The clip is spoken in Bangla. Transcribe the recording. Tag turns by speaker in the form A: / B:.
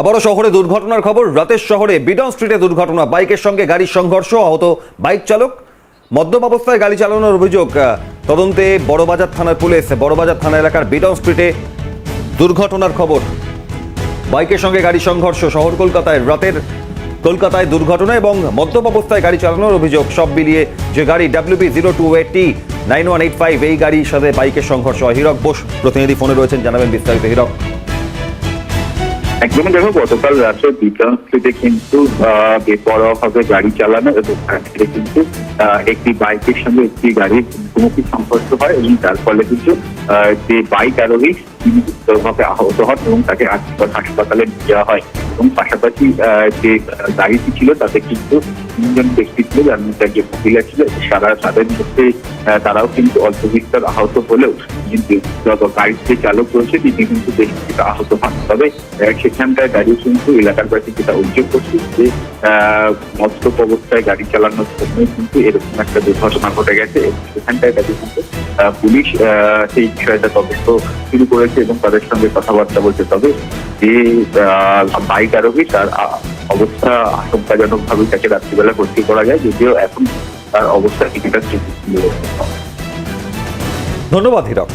A: আবারও শহরে দুর্ঘটনার খবর। রাতের শহরে বিডন স্ট্রিটে দুর্ঘটনা। বাইকের সঙ্গে গাড়ির সংঘর্ষ, আহত বাইক চালক। মদ্যপ অবস্থায় গাড়ি চালানোর অভিযোগ তদন্তে বড়বাজার থানার পুলিশ, বড়বাজার থানা এলাকার বিডন স্ট্রিটে দুর্ঘটনার খবর। বাইকের সঙ্গে গাড়ি সংঘর্ষ, শহর কলকাতায় রাতের কলকাতায় দুর্ঘটনা এবং মদ্যপ অবস্থায় গাড়ি চালানোর অভিযোগ। সব মিলিয়ে যে গাড়ি WB zero two eighty nine one eight five এই গাড়ির সাথে বাইকের সংঘর্ষ। হীরক বোস প্রতিনিধি ফোনে রয়েছেন, জানাবেন বিস্তারিত। হীরক।
B: একদমই দেখো, গতকাল রাত্রে বিক্রম স্ট্রিটে কিন্তু বেপরোয়াভাবে গাড়ি চালানো এবং তারপরে কিন্তু একটি বাইকের সঙ্গে একটি গাড়ির মুখোমুখি সংঘর্ষ হয় এবং তার ফলে কিন্তু যে বাইক আরোহী তিনি গুরুতরভাবে আহত হন এবং তাকে হাসপাতালে নিয়ে যাওয়া হয়। এবং পাশাপাশি যে গাড়িটি ছিল তাতে কিন্তু তিনজন ব্যক্তি ছিল যার মধ্যে একজন মহিলা ছিল, সারা তাদের মধ্যে তারাও কিন্তু অল্প বিস্তর আহত হলেও কিন্তু গাড়ির যে চালক রয়েছে, তিনি কিন্তু বেশ কিছুটা আহত হন। তবে সেখানটায় দাঁড়িয়ে কিন্তু এলাকার বাসী যেটা অভিযোগ করছে যে মদ্যপ অবস্থায় গাড়ি চালানোর সময় কিন্তু এরকম একটা দুর্ঘটনা ঘটে গেছে এবং সেখানটায় দাঁড়িয়ে কিন্তু পুলিশ সেই বিষয়টা তদন্ত শুরু করেছে এবং তাদের সঙ্গে কথাবার্তা বলছে। তবে যে বাইক আরোহী, তার অবস্থা আশঙ্কাজনক ভাবে তাকে রাত্রিবেলা ভর্তি করা যায়, যদিও এখন তার অবস্থা কিছুটা
A: ধন্যবাদ, হীরক।